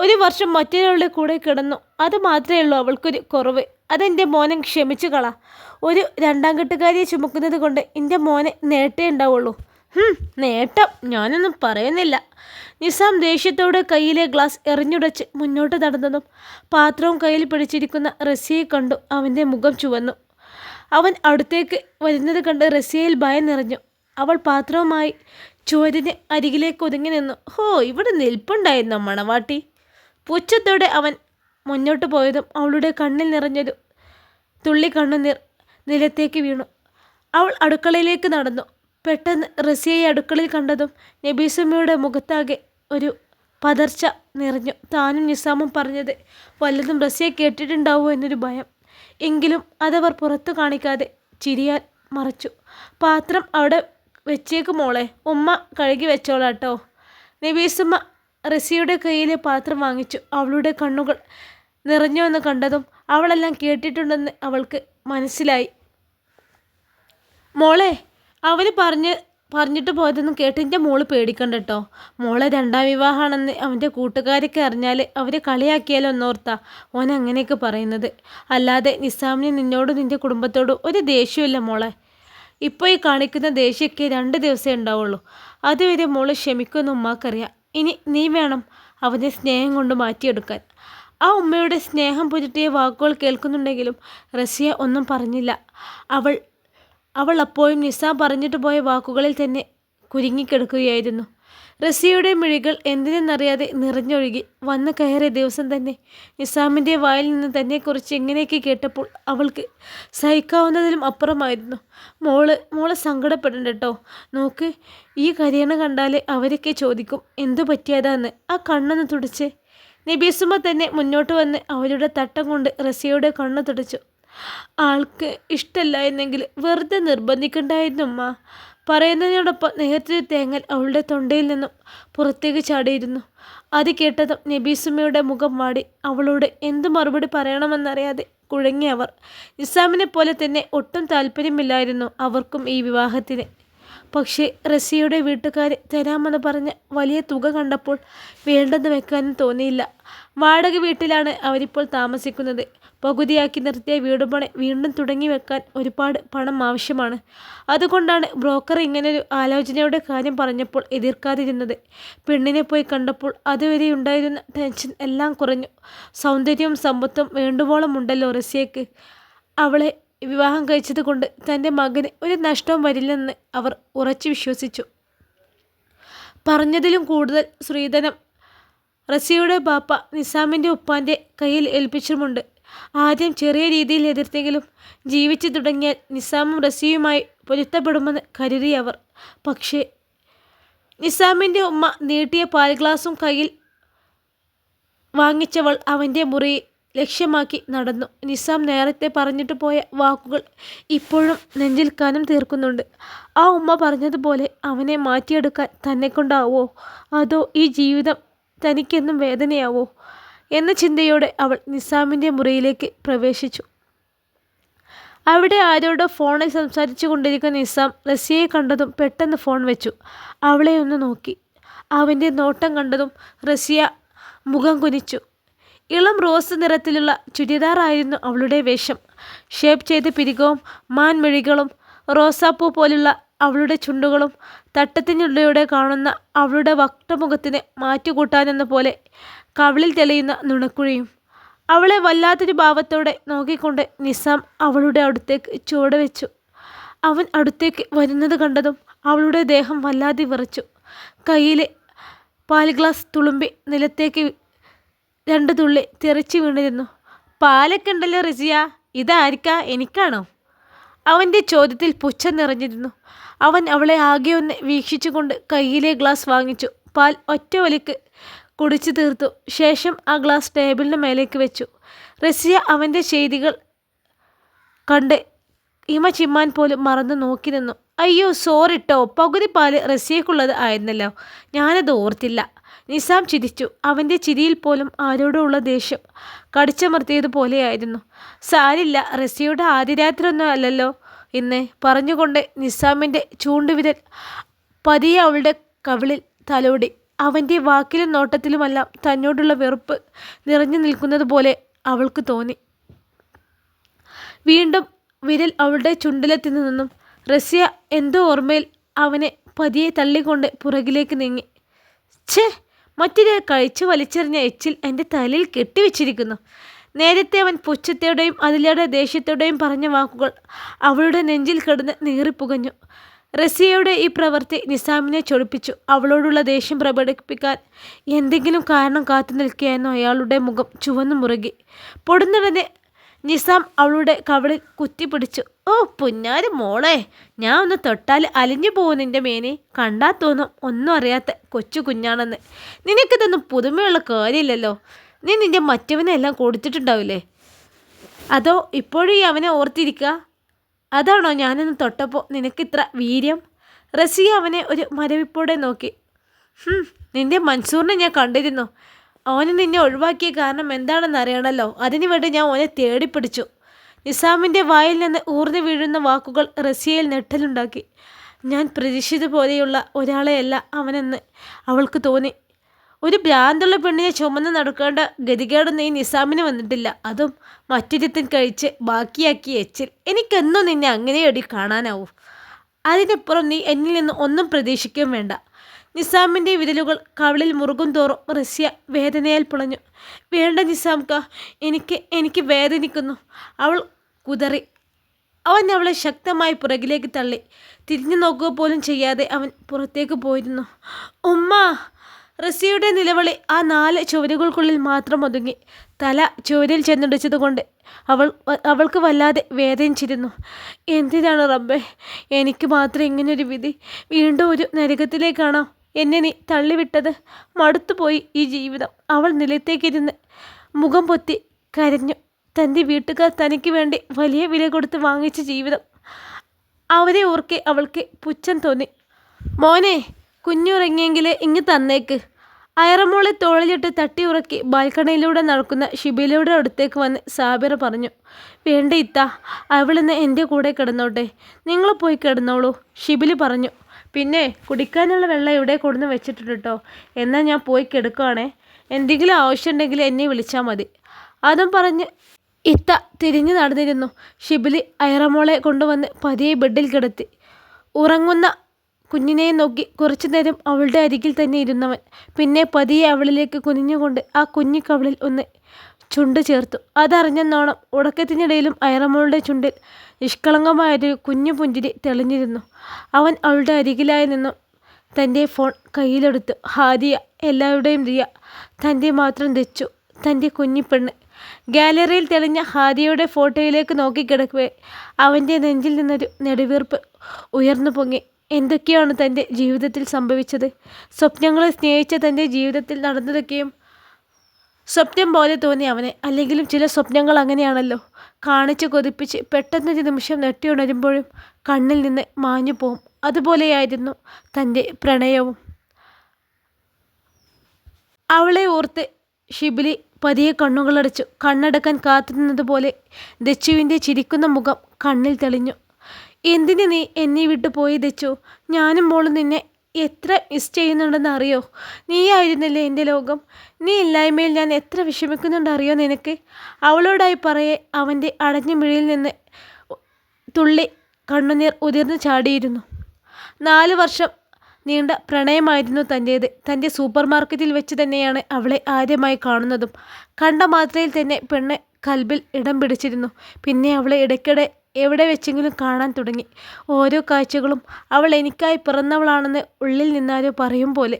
ഒരു വർഷം മറ്റൊരാളുടെ കൂടെ കിടന്നു. അത് മാത്രമേ ഉള്ളൂ അവൾക്കൊരു കുറവ്. അതെന്റെ മോനെ ക്ഷമിച്ചു കള. ഒരു രണ്ടാം കെട്ടുകാരിയെ ചുമക്കുന്നത് കൊണ്ട് എന്റെ മോനെ നേട്ടേ ഉണ്ടാവുള്ളൂ. നേട്ടം. ഞാനൊന്നും പറയുന്നില്ല. നിസാം ദേഷ്യത്തോടെ കയ്യിലെ ഗ്ലാസ് എറിഞ്ഞുടച്ച് മുന്നോട്ട് നടന്നതും പാത്രവും കയ്യിൽ പിടിച്ചിരിക്കുന്ന റസിയെ കണ്ടു അവന്റെ മുഖം ചുവന്നു. അവൻ അടുത്തേക്ക് വരുന്നത് കണ്ട് റസിയയിൽ ഭയം നിറഞ്ഞു. അവൾ പാത്രവുമായി ചുവരിന് അരികിലേക്ക് ഒതുങ്ങി നിന്നു. ഹോ ഇവിടെ നിൽപ്പുണ്ടായിരുന്നു മണവാട്ടി? പുച്ഛത്തോടെ അവൻ മുന്നോട്ട് പോയതും അവളുടെ കണ്ണിൽ നിറഞ്ഞൊരു തുള്ളി കണ്ണുനീർ നിലത്തേക്ക് വീണു. അവൾ അടുക്കളയിലേക്ക് നടന്നു. പെട്ടെന്ന് റസിയയെ അടുക്കളയിൽ കണ്ടതും നബീസമ്മയുടെ മുഖത്താകെ ഒരു പതർച്ച നിറഞ്ഞു. താനും നിസാമും പറഞ്ഞത് വല്ലതും റസിയെ കേട്ടിട്ടുണ്ടാവോ എന്നൊരു ഭയം. എങ്കിലും അതവർ പുറത്തു കാണിക്കാതെ ചിരിയാൽ മറച്ചു. പാത്രം അവിടെ വെച്ചേക്ക് മോളെ. ഉമ്മ കഴുകി വെച്ചോളാട്ടോ. നബീസുമ്മ റസിയുടെ കയ്യിലെ പാത്രം വാങ്ങിച്ചു. അവളുടെ കണ്ണുകൾ നിറഞ്ഞു എന്ന് കണ്ടതും അവളെല്ലാം കേട്ടിട്ടുണ്ടെന്ന് അവൾക്ക് മനസ്സിലായി. മോളെ അവന് പറഞ്ഞ് പറഞ്ഞിട്ട് പോയതൊന്നും കേട്ട് എന്റെ മോൾ പേടിക്കണ്ട കേട്ടോ മോളെ രണ്ടാം വിവാഹമാണെന്ന് അവന്റെ കൂട്ടുകാരൊക്കെ അറിഞ്ഞാൽ അവരെ കളിയാക്കിയാലോ എന്നോർത്താ. ഓൻ അങ്ങനെയൊക്കെ പറയുന്നത്. അല്ലാതെ നിസാമിന് നിന്നോടും നിന്റെ കുടുംബത്തോടും ഒരു ദേഷ്യമില്ല മോളെ. ഇപ്പോൾ ഈ കാണിക്കുന്ന ദേഷ്യമൊക്കെ രണ്ട് ദിവസമേ ഉണ്ടാവുള്ളൂ. അതുവരെ മോൾ ക്ഷമിക്കുമെന്ന് ഉമ്മാക്കറിയാം. ഇനി നീ വേണം അവനെ സ്നേഹം കൊണ്ട് മാറ്റിയെടുക്കാൻ. ആ ഉമ്മയുടെ സ്നേഹം പുരട്ടിയ വാക്കുകൾ കേൾക്കുന്നുണ്ടെങ്കിലും റസിയ ഒന്നും പറഞ്ഞില്ല. അവൾ അവൾ അപ്പോഴും നിസാം പറഞ്ഞിട്ട് പോയ വാക്കുകളിൽ തന്നെ കുരുങ്ങിക്കിടക്കുകയായിരുന്നു. റസിയയുടെ മിഴികൾ എന്തിനെന്നറിയാതെ നിറഞ്ഞൊഴുകി വന്ന് കയറിയ ദിവസം തന്നെ നിസാമിന്റെ വായിൽ നിന്ന് തന്നെക്കുറിച്ച് എങ്ങനെയൊക്കെ കേട്ടപ്പോൾ അവൾക്ക് സഹിക്കാവുന്നതിലും അപ്പുറമായിരുന്നു. മോൾ മോളെ സങ്കടപ്പെടണ്ട കേട്ടോ നോക്ക് ഈ കരിയണ കണ്ടാലേ അവരൊക്കെ ചോദിക്കും എന്തു പറ്റിയതാന്ന്? ആ കണ്ണൊന്ന് തുടച്ച്. നബീസുമ തന്നെ മുന്നോട്ട് വന്ന് അവരുടെ തട്ടം കൊണ്ട് റസിയയുടെ കണ്ണ് തുടച്ചു. ആൾക്ക് ഇഷ്ടമല്ല എന്നെങ്കിൽ വെറുതെ നിർബന്ധിക്കണ്ടായിരുന്നു അമ്മ പറയുന്നതിനോടൊപ്പം നേരത്തെ തേങ്ങൽ അവളുടെ തൊണ്ടയിൽ നിന്നും പുറത്തേക്ക് ചാടിയിരുന്നു. അത് കേട്ടതും നബീസുമ്മയുടെ മുഖം വാടി അവളോട് എന്തു മറുപടി പറയണമെന്നറിയാതെ കുഴങ്ങി അവർ. നിസാമിനെ പോലെ തന്നെ ഒട്ടും താല്പര്യമില്ലായിരുന്നു അവർക്കും ഈ വിവാഹത്തിന്. പക്ഷേ റസിയുടെ വീട്ടുകാർ തരാമെന്ന് പറഞ്ഞ് വലിയ തുക കണ്ടപ്പോൾ വേണ്ടെന്ന് വെക്കാനും തോന്നിയില്ല. വാടക വീട്ടിലാണ് അവരിപ്പോൾ താമസിക്കുന്നത്. പകുതിയാക്കി നിർത്തിയ വീട് പണി വീണ്ടും തുടങ്ങി വെക്കാൻ ഒരുപാട് പണം ആവശ്യമാണ്. അതുകൊണ്ടാണ് ബ്രോക്കർ ഇങ്ങനൊരു ആലോചനയുടെ കാര്യം പറഞ്ഞപ്പോൾ എതിർക്കാതിരുന്നത്. പെണ്ണിനെ പോയി കണ്ടപ്പോൾ അതുവരെ ഉണ്ടായിരുന്ന ടെൻഷൻ എല്ലാം കുറഞ്ഞു. സൗന്ദര്യവും സമ്പത്തും വേണ്ടുവോളം ഉണ്ടല്ലോ റസിയക്ക്. അവളെ വിവാഹം കഴിച്ചത് കൊണ്ട് തന്റെ മകന് ഒരു നഷ്ടവും വരില്ലെന്ന് അവർ ഉറച്ചു വിശ്വസിച്ചു. പറഞ്ഞതിലും കൂടുതൽ ശ്രീധനം റസിയുടെ ബാപ്പ നിസാമിന്റെ ഉപ്പാന്റെ കയ്യിൽ ഏൽപ്പിച്ചുമുണ്ട് ആദ്യം ചെറിയ രീതിയിൽ എതിർത്തെങ്കിലും ജീവിച്ചു തുടങ്ങിയാൽ നിസാമും റസിയുമായി പൊരുത്തപ്പെടുമെന്ന് കരുതി അവർ. പക്ഷേ നിസാമിന്റെ ഉമ്മ നീട്ടിയ പാൽ ഗ്ലാസും കയ്യിൽ വാങ്ങിച്ചവൾ അവന്റെ മുറി ലക്ഷ്യമാക്കി നടന്നു. നിസാം നേരത്തെ പറഞ്ഞിട്ട് പോയ വാക്കുകൾ ഇപ്പോഴും നെഞ്ചിൽ കനം തീർക്കുന്നുണ്ട്. ആ ഉമ്മ പറഞ്ഞതുപോലെ അവനെ മാറ്റിയെടുക്കാൻ തന്നെക്കൊണ്ടാവോ? അതോ ഈ ജീവിതം തനിക്കെന്നും വേദനയാവോ? എന്ന ചിന്തയോടെ അവൾ നിസാമിന്റെ മുറിയിലേക്ക് പ്രവേശിച്ചു. അവിടെ ആരോടോ ഫോണിൽ സംസാരിച്ചു കൊണ്ടിരിക്കുന്ന നിസാം റസിയെ കണ്ടതും പെട്ടെന്ന് ഫോൺ വെച്ചു. അവളെ ഒന്ന് നോക്കി. അവന്റെ നോട്ടം കണ്ടതും റസിയ മുഖം കുനിച്ചു. ഇളം റോസ് നിറത്തിലുള്ള ചുരിദാറായിരുന്നു അവളുടെ വേഷം. ഷേപ്പ് ചെയ്ത പിരികവും മാൻമെഴികളും റോസാപ്പൂ പോലുള്ള അവളുടെ ചുണ്ടുകളും തട്ടത്തിനുള്ളിലൂടെ കാണുന്ന അവളുടെ മാറ്റി മാറ്റുകൂട്ടാനെന്ന പോലെ കവിളിൽ തെളിയുന്ന നുണക്കുഴിയും. അവളെ വല്ലാത്തൊരു ഭാവത്തോടെ നോക്കിക്കൊണ്ട് നിസാം അവളുടെ അടുത്തേക്ക് ചുവട് വെച്ചു. അവൻ അടുത്തേക്ക് വരുന്നത് കണ്ടതും അവളുടെ ദേഹം വല്ലാതെ വിറച്ചു. കയ്യിലെ പാൽ ഗ്ലാസ് തുളുമ്പി നിലത്തേക്ക് രണ്ട് തുള്ളി തെറിച്ചു വീണിരുന്നു പാലൊക്കെ ഉണ്ടല്ലോ റിസിയ ഇതായിരിക്കാ എനിക്കാണോ? അവന്റെ ചോദ്യത്തിൽ പുച്ഛം നിറഞ്ഞിരുന്നു. അവൻ അവളെ ആകെ ഒന്ന് വീക്ഷിച്ചുകൊണ്ട് കയ്യിലെ ഗ്ലാസ് വാങ്ങിച്ചു. പാൽ ഒറ്റ വലിക്ക് കുടിച്ചു തീർത്തു. ശേഷം ആ ഗ്ലാസ് ടേബിളിന് മേലേക്ക് വെച്ചു. റസിയ അവന്റെ ചെയ്തികൾ കണ്ട് ഇമ ചിമ്മാൻ പോലും മറന്ന് നോക്കി നിന്നു. അയ്യോ സോറിട്ടോ പകുതി പാൽ റസിയക്കുള്ളത് ആയിരുന്നല്ലോ. ഞാനത് ഓർത്തില്ല. നിസാം ചിരിച്ചു. അവന്റെ ചിരിയിൽ പോലും ആരോടുള്ള ദേഷ്യം കടിച്ചമർത്തിയതുപോലെയായിരുന്നു. സാരില്ല റസിയുടെ ആദ്യ രാത്രിയൊന്നും അല്ലല്ലോ. ഇന്ന് പറഞ്ഞുകൊണ്ട് നിസാമിന്റെ ചൂണ്ടുവിരൽ പതിയെ അവളുടെ കവിളിൽ തലോടി. അവന്റെ വാക്കിലും നോട്ടത്തിലുമെല്ലാം തന്നോടുള്ള വെറുപ്പ് നിറഞ്ഞു നിൽക്കുന്നത് പോലെ അവൾക്ക് തോന്നി. വീണ്ടും വിരൽ അവളുടെ ചുണ്ടിലെത്തി നിന്നും റസിയ എന്തോ ഓർമ്മയിൽ അവനെ പതിയെ തള്ളിക്കൊണ്ട് പുറകിലേക്ക് നീങ്ങി. ഛേ മറ്റൊരാൾ കഴിച്ചു വലിച്ചെറിഞ്ഞ എച്ചിൽ എന്റെ തലയിൽ കെട്ടിവെച്ചിരിക്കുന്നു. നേരത്തെ അവൻ പുച്ഛത്തോടെയും അതിലേറെ ദേഷ്യത്തോടെയും പറഞ്ഞ വാക്കുകൾ അവളുടെ നെഞ്ചിൽ കിടന്ന് നീറിപ്പുകഞ്ഞു. റസിയയുടെ ഈ പ്രവൃത്തി നിസാമിനെ ചൊടിപ്പിച്ചു. അവളോടുള്ള ദേഷ്യം പ്രകടിപ്പിക്കാൻ എന്തെങ്കിലും കാരണം കാത്തു നിൽക്കുകയായിരുന്നു അയാളുടെ മുഖം ചുവന്നു മുറുകി. പൊടുന്നിടനെ നിസാം അവളുടെ കവളിൽ കുത്തിപ്പിടിച്ചു. ഓ പുന്നാര് മോളെ ഞാൻ ഒന്ന് തൊട്ടാൽ അലിഞ്ഞു പോകും നിന്റെ മേനെ. കണ്ടാ തോന്നും ഒന്നും അറിയാത്ത കൊച്ചു കുഞ്ഞാണെന്ന്. നിനക്കിതൊന്നും പുതുമയുള്ള കാര്യമില്ലല്ലോ. നീ നിന്റെ മറ്റവനെല്ലാം കൊടുത്തിട്ടുണ്ടാവില്ലേ? അതോ ഇപ്പോഴും ഈ അവനെ ഓർത്തിരിക്കുക അതാണോ ഞാനൊന്ന് തൊട്ടപ്പോൾ നിനക്കിത്ര വീര്യം? റസിയ അവനെ ഒരു മരവിപ്പോടെ നോക്കി. "ഹും, നിന്റെ മൻസൂറിനെ ഞാൻ കണ്ടിരുന്നു. അവന് നിന്നെ ഒഴിവാക്കിയ കാരണം എന്താണെന്ന് അറിയണമല്ലോ അതിനു വേണ്ടി ഞാൻ അവനെ തേടിപ്പിടിച്ചു. നിസാമിന്റെ വായിൽ നിന്ന് ഊർന്നു വീഴുന്ന വാക്കുകൾ റസിയയിൽ നെട്ടലുണ്ടാക്കി ഞാൻ പ്രതീക്ഷിച്ചത് പോലെയുള്ള ഒരാളെയല്ല അവനെന്ന് അവൾക്ക് തോന്നി. ഒരു ഭ്രാന്തുള്ള പെണ്ണിനെ ചുമന്ന് നടക്കേണ്ട ഗതികേടൊന്നും ഈ നിസാമിന് വന്നിട്ടില്ല. അതും മറ്റൊരുത്തൻ കഴിച്ച് ബാക്കിയാക്കി എച്ചിൽ. എനിക്കെന്നും നിന്നെ അങ്ങനെയടി കാണാനാവൂ. അതിനപ്പുറം നീ എന്നിൽ നിന്ന് ഒന്നും പ്രതീക്ഷിക്കുകയും വേണ്ട. നിസാമിന്റെ വിരലുകൾ കവളിൽ മുറുകും തോറും റസ്യ വേദനയാൽ പുളഞ്ഞു. വേണ്ട നിസാംക്ക എനിക്ക് എനിക്ക് വേദനിക്കുന്നു. അവൾ കുതറി. അവൻ അവളെ ശക്തമായി പുറകിലേക്ക് തള്ളി. തിരിഞ്ഞു നോക്കുക പോലും ചെയ്യാതെ അവൻ പുറത്തേക്ക് പോയിരുന്നു. ഉമ്മ! റസിയുടെ നിലവിളി ആ നാല് ചുവരുകൾക്കുള്ളിൽ മാത്രം ഒതുങ്ങി. തല ചുവരിൽ ചെന്നിടിച്ചതുകൊണ്ട് അവൾ അവൾക്ക് വല്ലാതെ വേദനിച്ചിരുന്നു. എന്തിനാണ് റബ്ബേ? എനിക്ക് മാത്രം ഇങ്ങനൊരു വിധി. വീണ്ടും ഒരു നരകത്തിലേക്കാണോ എന്നെ നീ തള്ളിവിട്ടത്? മടുത്തുപോയി ഈ ജീവിതം. അവൾ നിലത്തേക്കിരുന്ന് മുഖം പൊത്തി കരഞ്ഞു. തന്റെ വീട്ടുകാർ തനിക്ക് വേണ്ടി വലിയ വില കൊടുത്ത് വാങ്ങിച്ച ജീവിതം. അവരെ ഓർക്കെ അവൾക്ക് പുച്ഛം തോന്നി. മോനെ കുഞ്ഞുറങ്ങിയെങ്കിൽ ഇങ്ങ് തന്നേക്ക്. അയറമോളെ തോളിലിട്ട് തട്ടി ഉറക്കി ബാൽക്കണിയിലൂടെ നടക്കുന്ന ഷിബിലയുടെ അടുത്തേക്ക് വന്ന് സാബിറ പറഞ്ഞു വേണ്ട ഇത്ത അവളിന്ന് എന്റെ കൂടെ കിടന്നോട്ടെ. നിങ്ങൾ പോയി കിടന്നോളൂ ഷിബിലി പറഞ്ഞു. പിന്നെ കുടിക്കാനുള്ള വെള്ളം ഇവിടെ കൊടുന്ന് വെച്ചിട്ടുണ്ട് കേട്ടോ എന്നാൽ ഞാൻ പോയി കിടക്കുവാണേ. എന്തെങ്കിലും ആവശ്യമുണ്ടെങ്കിൽ എന്നെ വിളിച്ചാൽ മതി. അതും പറഞ്ഞ് ഇത്ത തിരിഞ്ഞു നടന്നിരുന്നു. ഷിബിലി അയറമോളെ കൊണ്ടുവന്ന് പതിയെ ബെഡിൽ കിടത്തി. ഉറങ്ങുന്ന കുഞ്ഞിനെ നോക്കി കുറച്ചു നേരം അവളുടെ അരികിൽ തന്നെ ഇരുന്നവൻ. പിന്നെ പതിയെ അവളിലേക്ക് കുനിഞ്ഞുകൊണ്ട് ആ കുഞ്ഞിക്കവളിൽ ഒന്ന് ചുണ്ട് ചേർത്തു. അതറിഞ്ഞെന്നോണം ഉടക്കത്തിനിടയിലും അയറമോളുടെ ചുണ്ടിൽ നിഷ്കളങ്കമായൊരു കുഞ്ഞു പുഞ്ചിരി തെളിഞ്ഞിരുന്നു. അവൻ അവളുടെ അരികിലായി നിന്നും തന്റെ ഫോൺ കയ്യിലെടുത്തു. ഹാദിയ എല്ലാവരുടെയും ദിയ തന്റെ മാത്രം തെച്ചു തന്റെ കുഞ്ഞിപ്പെണ്ണ് ഗാലറിയിൽ തെളിഞ്ഞ ഹാദിയയുടെ ഫോട്ടോയിലേക്ക് നോക്കിക്കിടക്കവേ അവന്റെ നെഞ്ചിൽ നിന്നൊരു നെടുവീർപ്പ് ഉയർന്നു പൊങ്ങി. എന്തൊക്കെയാണ് തന്റെ ജീവിതത്തിൽ സംഭവിച്ചത്? സ്വപ്നങ്ങളെ സ്നേഹിച്ച തന്റെ ജീവിതത്തിൽ നടന്നതൊക്കെയും സ്വപ്നം പോലെ തോന്നി അവനെ. അല്ലെങ്കിലും ചില സ്വപ്നങ്ങൾ അങ്ങനെയാണല്ലോ. കാണിച്ച് കൊതിപ്പിച്ച് പെട്ടെന്നൊരു നിമിഷം നെട്ടിയുണരുമ്പോഴും കണ്ണിൽ നിന്ന് മാഞ്ഞു പോവും. അതുപോലെയായിരുന്നു തന്റെ പ്രണയവും. അവളെ ഓർത്ത് ഷിബിലി പതിയെ കണ്ണുകളടച്ചു. കണ്ണടക്കാൻ കാത്തുനിന്നതുപോലെ ദച്ചുവിന്റെ ചിരിക്കുന്ന മുഖം കണ്ണിൽ തെളിഞ്ഞു. എന്തിന് നീ എന്നെ വിട്ടു പോയി ദച്ചു? ഞാനും മോളും നിന്നെ എത്ര മിസ് ചെയ്യുന്നുണ്ടെന്ന് അറിയോ? നീയായിരുന്നില്ലേ എന്റെ ലോകം? നീ ഇല്ലായ്മയിൽ ഞാൻ എത്ര വിഷമിക്കുന്നുണ്ടറിയോ നിനക്ക്? അവളോടായി പറയെ അവന്റെ അടഞ്ഞ മിഴിയിൽ നിന്ന് തുള്ളി കണ്ണുനീർ ഉതിർന്ന് ചാടിയിരുന്നു. നാല് വർഷം നീണ്ട പ്രണയമായിരുന്നു തന്റേത്. തന്റെ സൂപ്പർ മാർക്കറ്റിൽ വെച്ച് തന്നെയാണ് അവളെ ആദ്യമായി കാണുന്നതും. കണ്ട മാത്രയിൽ തന്നെ പെണ്ണ് കൽബിൽ ഇടം പിടിച്ചിരുന്നു. പിന്നെ അവളെ ഇടയ്ക്കിടെ എവിടെ വെച്ചെങ്കിലും കാണാൻ തുടങ്ങി. ഓരോ കാഴ്ചകളും അവൾ എനിക്കായി പിറന്നവളാണെന്ന് ഉള്ളിൽ നിന്നാരോ പറയും പോലെ.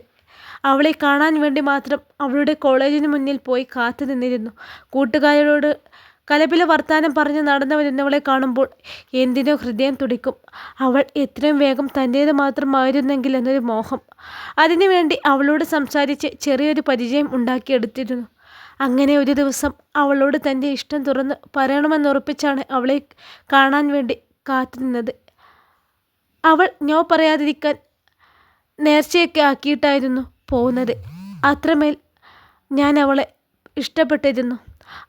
അവളെ കാണാൻ വേണ്ടി മാത്രം അവളുടെ കോളേജിന് മുന്നിൽ പോയി കാത്തു നിന്നിരുന്നു. കൂട്ടുകാരോട് കലപില വർത്താനം പറഞ്ഞ് നടന്നു വരുന്നവളെ കാണുമ്പോൾ എന്തിനോ ഹൃദയം തുടിക്കും. അവൾ എത്രയും വേഗം തന്റേത് മാത്രമായിരുന്നെങ്കിൽ എന്നൊരു മോഹം. അതിനുവേണ്ടി അവളോട് സംസാരിച്ച് ചെറിയൊരു പരിചയം ഉണ്ടാക്കിയെടുത്തിരുന്നു. അങ്ങനെ ഒരു ദിവസം അവളോട് തന്റെ ഇഷ്ടം തുറന്ന് പറയണമെന്നുറപ്പിച്ചാണ് അവളെ കാണാൻ വേണ്ടി കാത്തിരുന്നത്. അവൾ ഞോ പറയാതിരിക്കാൻ നേർച്ചയൊക്കെ ആക്കിയിട്ടായിരുന്നു പോകുന്നത്. അത്രമേൽ ഞാൻ അവളെ ഇഷ്ടപ്പെട്ടിരുന്നു.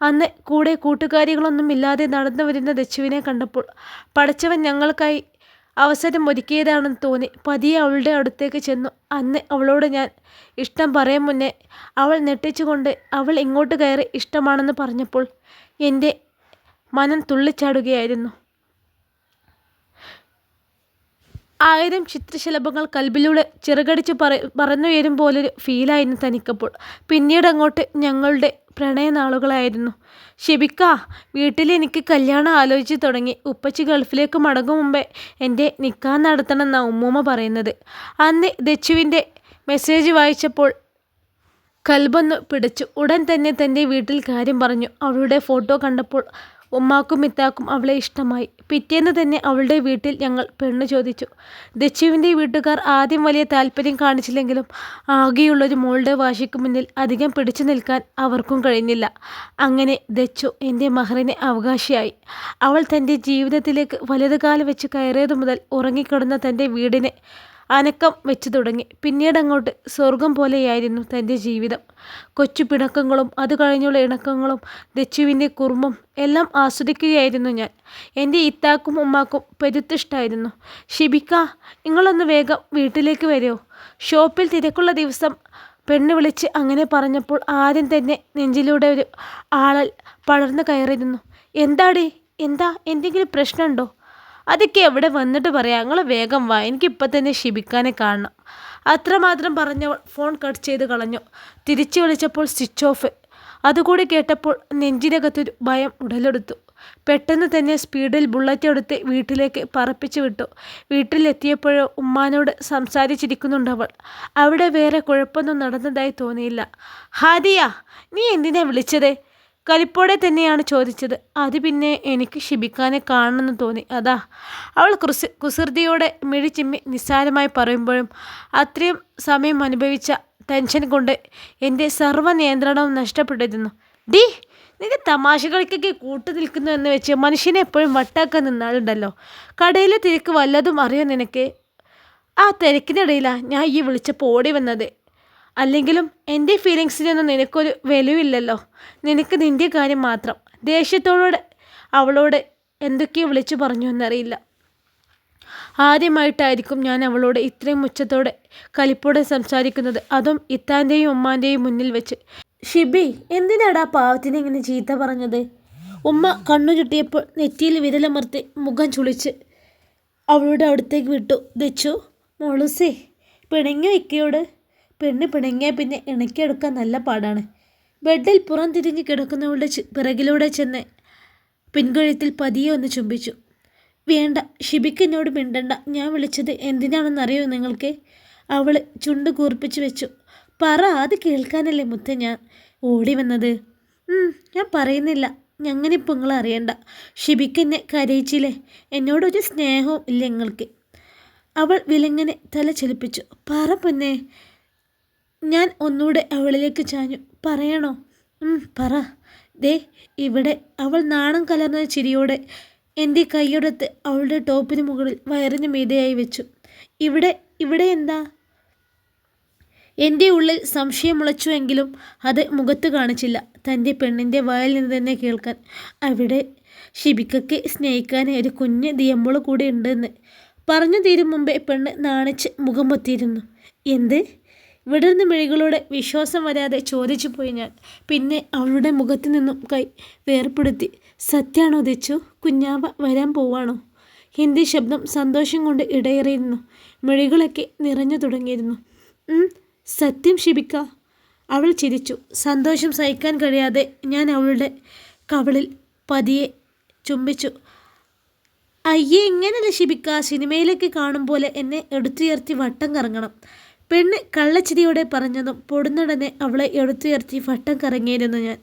അന്ന് കൂടെ കൂട്ടുകാരികളൊന്നും ഇല്ലാതെ നടന്നു വരുന്ന ദച്ചുവിനെ കണ്ടപ്പോൾ പടച്ചവൻ ഞങ്ങൾക്കായി അവസരം ഒരുക്കിയതാണെന്ന് തോന്നി. പതിയെ അവളുടെ അടുത്തേക്ക് ചെന്നു. അന്ന് അവളോട് ഞാൻ ഇഷ്ടം പറയും മുന്നേ അവൾ നെട്ടിച്ചുകൊണ്ട് അവൾ ഇങ്ങോട്ട് കയറി ഇഷ്ടമാണെന്ന് പറഞ്ഞപ്പോൾ എന്റെ മനം തുള്ളിച്ചാടുകയായിരുന്നു. ആയിരം ചിത്രശലഭങ്ങൾ കൽബിലൂടെ ചിറകടിച്ച് പറ പറന്നുയരും പോലൊരു ഫീലായിരുന്നു തനിക്കപ്പോൾ. പിന്നീട് അങ്ങോട്ട് ഞങ്ങളുടെ പ്രണയനാളുകളായിരുന്നു. ഷെബിക്ക വീട്ടിൽ എനിക്ക് കല്യാണം ആലോചിച്ച് തുടങ്ങി. ഉപ്പച്ചി ഗൾഫിലേക്ക് മടങ്ങും മുമ്പേ എന്റെ നിക്കാൻ നടത്തണമെന്നാണ് ഉമ്മൂമ്മ പറയുന്നത്. അന്ന് ദച്ചുവിന്റെ മെസ്സേജ് വായിച്ചപ്പോൾ കൽബൊന്ന് പിടിച്ചു. ഉടൻ തന്നെ തന്റെ വീട്ടിൽ കാര്യം പറഞ്ഞു. അവളുടെ ഫോട്ടോ കണ്ടപ്പോൾ ഉമ്മാക്കും മിത്താക്കും അവളെ ഇഷ്ടമായി. പിറ്റേന്ന് തന്നെ അവളുടെ വീട്ടിൽ ഞങ്ങൾ പെണ്ണ് ചോദിച്ചു. ദച്ചുവിന്റെ വീട്ടുകാർ ആദ്യം വലിയ താല്പര്യം കാണിച്ചില്ലെങ്കിലും ആകെയുള്ളൊരു മോളുടെ വാശിക്ക് മുന്നിൽ അധികം പിടിച്ചു നിൽക്കാൻ അവർക്കും കഴിഞ്ഞില്ല. അങ്ങനെ ദച്ചു എന്റെ മഹറിന് അവകാശിയായി. അവൾ തന്റെ ജീവിതത്തിലേക്ക് വലതുകാലം വെച്ച് കയറിയതു മുതൽ ഉറങ്ങിക്കിടന്ന തന്റെ വീടിനെ അനക്കം വെച്ചു തുടങ്ങി. പിന്നീട് അങ്ങോട്ട് സ്വർഗം പോലെയായിരുന്നു തന്റെ ജീവിതം. കൊച്ചു പിണക്കങ്ങളും അത് കഴിഞ്ഞുള്ള ഇണക്കങ്ങളും ദച്ചുവിന്റെ കുറുമ്പും എല്ലാം ആസ്വദിക്കുകയായിരുന്നു ഞാൻ. എന്റെ ഇത്താക്കും ഉമ്മാക്കും പെരുത്തിഷ്ടായിരുന്നു. ഷിബിക്ക നിങ്ങളൊന്ന് വേഗം വീട്ടിലേക്ക് വരുമോ ഷോപ്പിൽ തിരക്കുള്ള ദിവസം പെണ്ണ് വിളിച്ച് അങ്ങനെ പറഞ്ഞപ്പോൾ ആദ്യം തന്നെ നെഞ്ചിലൂടെ ഒരു ആളൽ പടർന്നു കയറിയിരുന്നു. എന്താടി? എന്താ? എന്തെങ്കിലും പ്രശ്നമുണ്ടോ? അതൊക്കെ എവിടെ വന്നിട്ട് പറയാം? നിങ്ങൾ വേഗം വാ. എനിക്കിപ്പം തന്നെ ഷിബിക്കാനെ കാണണം. അത്രമാത്രം പറഞ്ഞവൾ ഫോൺ കട്ട് ചെയ്ത് കളഞ്ഞു. തിരിച്ചു വിളിച്ചപ്പോൾ സ്വിച്ച് ഓഫ്. അതുകൂടി കേട്ടപ്പോൾ നെഞ്ചിനകത്തൊരു ഭയം ഉടലെടുത്തു. പെട്ടെന്ന് തന്നെ സ്പീഡിൽ ബുള്ളറ്റ് എടുത്ത് വീട്ടിലേക്ക് പറപ്പിച്ചു വിട്ടു. വീട്ടിലെത്തിയപ്പോഴോ ഉമ്മാനോട് സംസാരിച്ചിരിക്കുന്നുണ്ടവൾ അവിടെ വേറെ കുഴപ്പമൊന്നും നടന്നതായി തോന്നിയില്ല. ഹാദിയ നീ എന്തിനാ വിളിച്ചത്? കലിപ്പോടെ തന്നെയാണ് ചോദിച്ചത്. അത് പിന്നെ എനിക്ക് ഷിബിക്കാനെ കാണണമെന്ന് തോന്നി. അതാ. അവൾ കുസൃ കുസൃതിയോടെ മിഴിച്ചിമ്മി നിസ്സാരമായി പറയുമ്പോഴും അത്രയും സമയം അനുഭവിച്ച ടെൻഷൻ കൊണ്ട് എന്റെ സർവ നിയന്ത്രണവും നഷ്ടപ്പെട്ടിരുന്നു. ഡി നിന്റെ തമാശകൾക്കൊക്കെ കൂട്ടു നിൽക്കുന്നു എന്ന് വെച്ച് മനുഷ്യനെ എപ്പോഴും വട്ടാക്കാൻ നിന്നാളുണ്ടല്ലോ. കടയിലെ തിരക്ക് വല്ലതും അറിയോ നിനക്ക്? ആ തിരക്കിനിടയിലാണ് ഞാൻ ഈ വിളിച്ചപ്പോൾ ഓടി വന്നത്. അല്ലെങ്കിലും എന്റെ ഫീലിങ്സിനൊന്നും നിനക്കൊരു വിലയില്ലല്ലോ നിനക്ക് നിന്റെ കാര്യം മാത്രം. ദേഷ്യത്തോടെ അവളോട് എന്തൊക്കെയോ വിളിച്ചു പറഞ്ഞു എന്നറിയില്ല. ആദ്യമായിട്ടായിരിക്കും ഞാൻ അവളോട് ഇത്രയും ഉച്ചത്തോടെ കലിപ്പോടെ സംസാരിക്കുന്നത്. അതും ഇത്താന്റെയും ഉമ്മാന്റെയും മുന്നിൽ വെച്ച്. ഷിബി എന്തിനാടാ പാവത്തിനെ ഇങ്ങനെ ചീത്ത പറഞ്ഞത്? ഉമ്മ കണ്ണു ചുട്ടിയപ്പോൾ നെറ്റിയിൽ വിരലമർത്തി മുഖം ചുളിച്ച് അവളുടെ അടുത്തേക്ക് വിട്ടു. ദച്ചു മോളുസേ പിണങ്ങി വയ്ക്കയോട് പെണ്ണ് പിണങ്ങിയ പിന്നെ ഇണക്കിയെടുക്കാൻ നല്ല പാടാണ്. ബെഡിൽ പുറം തിരിഞ്ഞ് കിടക്കുന്നവളുടെ പിറകിലൂടെ ചെന്ന് പിൻകഴുത്തിൽ പതിയെ ഒന്ന് ചുംബിച്ചു. വേണ്ട ഷിബിക്ക് എന്നോട് മിണ്ടണ്ട. ഞാൻ വിളിച്ചത് എന്തിനാണെന്നറിയോ നിങ്ങൾക്ക്? അവൾ ചുണ്ട് കൂർപ്പിച്ച് വെച്ചു. പറ അത് കേൾക്കാനല്ലേ മുത്ത ഞാൻ ഓടി വന്നത്? ഞാൻ പറയുന്നില്ല. ഞങ്ങനിപ്പോൾ നിങ്ങൾ അറിയണ്ട. ഷിബിക്ക് എന്നെ കരയിച്ചില്ലേ? എന്നോടൊരു സ്നേഹവും ഇല്ല നിങ്ങൾക്ക് അവൾ വിലങ്ങനെ തല ചലിപ്പിച്ചു. പറ പൊന്നെ ഞാൻ ഒന്നുകൂടെ അവളിലേക്ക് ചാഞ്ഞു. പറയണോ? പറ. ദേ ഇവിടെ അവൾ നാണം കലർന്ന ചിരിയോടെ എന്റെ കൈയെടുത്ത് അവളുടെ ടോപ്പിന് മുകളിൽ വയറിന് മീതയായി വെച്ചു. ഇവിടെ ഇവിടെ എന്താ? എന്റെ ഉള്ളിൽ സംശയം മുളച്ചുവെങ്കിലും അത് മുഖത്ത് കാണിച്ചില്ല. തന്റെ പെണ്ണിന്റെ വായിൽ നിന്ന് തന്നെ കേൾക്കാൻ. അവിടെ ഷിബിക്കയ്ക്ക് സ്നേഹിക്കാൻ ഒരു കുഞ്ഞ് ദിയമ്പോൾ കൂടെ ഉണ്ടെന്ന്. പറഞ്ഞു തീരും മുമ്പേ പെണ്ണ് നാണിച്ച് മുഖം പൊത്തിയിരുന്നു. എന്ത്? വിടർന്ന മിഴികളോടെ വിശ്വാസം വരാതെ ചോദിച്ചു പോയി ഞാൻ. പിന്നെ അവളുടെ മുഖത്തു നിന്നും കൈ വേർപ്പെടുത്തി സത്യാണോ തെച്ചു കുഞ്ഞാവ വരാൻ പോവാണോ? ഹിന്ദി ശബ്ദം സന്തോഷം കൊണ്ട് ഇടയേറിയിരുന്നു. മിഴികളൊക്കെ നിറഞ്ഞു തുടങ്ങിയിരുന്നു. സത്യം ശിപിക്ക അവൾ ചിരിച്ചു. സന്തോഷം സഹിക്കാൻ കഴിയാതെ ഞാൻ അവളുടെ കവളിൽ പതിയെ ചുംബിച്ചു. അയ്യേ ഇങ്ങനല്ല ശിബിക്ക? സിനിമയിലൊക്കെ കാണും പോലെ എന്നെ എടുത്തുയർത്തി വട്ടം കറങ്ങണം. പെണ്ണ് കള്ളച്ചിരിയോടെ പറഞ്ഞതും പൊടുന്നടനെ അവളെ എടുത്തുയർത്തി വട്ടം കറങ്ങിയിരുന്നു ഞാൻ.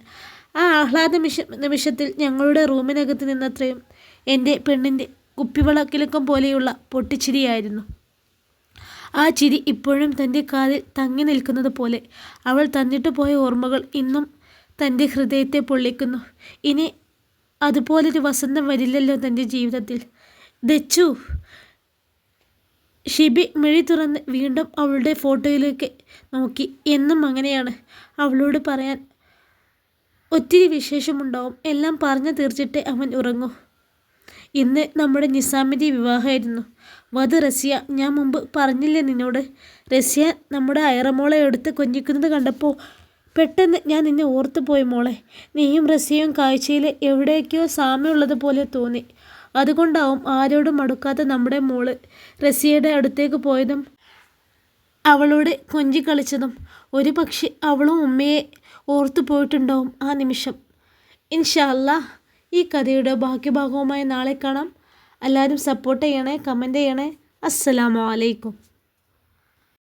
ആ ആഹ്ലാദ നിമിഷ നിമിഷത്തിൽ ഞങ്ങളുടെ റൂമിനകത്ത് നിന്നത്രയും എന്റെ പെണ്ണിന്റെ കുപ്പിവളക്കിലക്കം പോലെയുള്ള പൊട്ടിച്ചിരിയായിരുന്നു. ആ ചിരി ഇപ്പോഴും തന്റെ കാതിൽ തങ്ങി നിൽക്കുന്നത് പോലെ അവൾ തന്നിട്ട് പോയ ഓർമ്മകൾ ഇന്നും തന്റെ ഹൃദയത്തെ പൊള്ളിക്കുന്നു. ഇനി അതുപോലൊരു വസന്തം വരില്ലല്ലോ തന്റെ ജീവിതത്തിൽ. ദച്ചു ഷിബി മിഴി തുറന്ന് വീണ്ടും അവളുടെ ഫോട്ടോയിലേക്ക് നോക്കി. എന്നും അങ്ങനെയാണ്. അവളോട് പറയാൻ ഒത്തിരി വിശേഷമുണ്ടാവും. എല്ലാം പറഞ്ഞു തീർച്ചിട്ട് അവൻ ഉറങ്ങൂ. ഇന്ന് നമ്മുടെ നിസാമിന്റെ വിവാഹമായിരുന്നു. വധു റസിയ ഞാൻ മുമ്പ് പറഞ്ഞില്ലേ നിന്നോട്? റസിയ നമ്മുടെ അയറമോളെ എടുത്ത് കൊഞ്ഞിക്കുന്നത് കണ്ടപ്പോൾ പെട്ടെന്ന് ഞാൻ നിന്നെ ഓർത്തുപോയി മോളെ. നീയും റസിയയും കാഴ്ചയിൽ എവിടേക്കോ സാമ്യമുള്ളത് പോലെ തോന്നി. അതുകൊണ്ടാവും ആരോടും മടുക്കാത്ത നമ്മുടെ മോൾ റസിയയുടെ അടുത്തേക്ക് പോയതും അവളോട് കൊഞ്ചി കളിച്ചതും. ഒരു പക്ഷെ അവളും ഉമ്മയെ ഓർത്തു പോയിട്ടുണ്ടാവും ആ നിമിഷം. ഇൻഷല്ല ഈ കഥയുടെ ബാക്കി ഭാഗവുമായി നാളെ കാണാം. എല്ലാവരും സപ്പോർട്ട് ചെയ്യണേ കമന്റ് ചെയ്യണേ. അസ്സലാമു അലൈക്കും.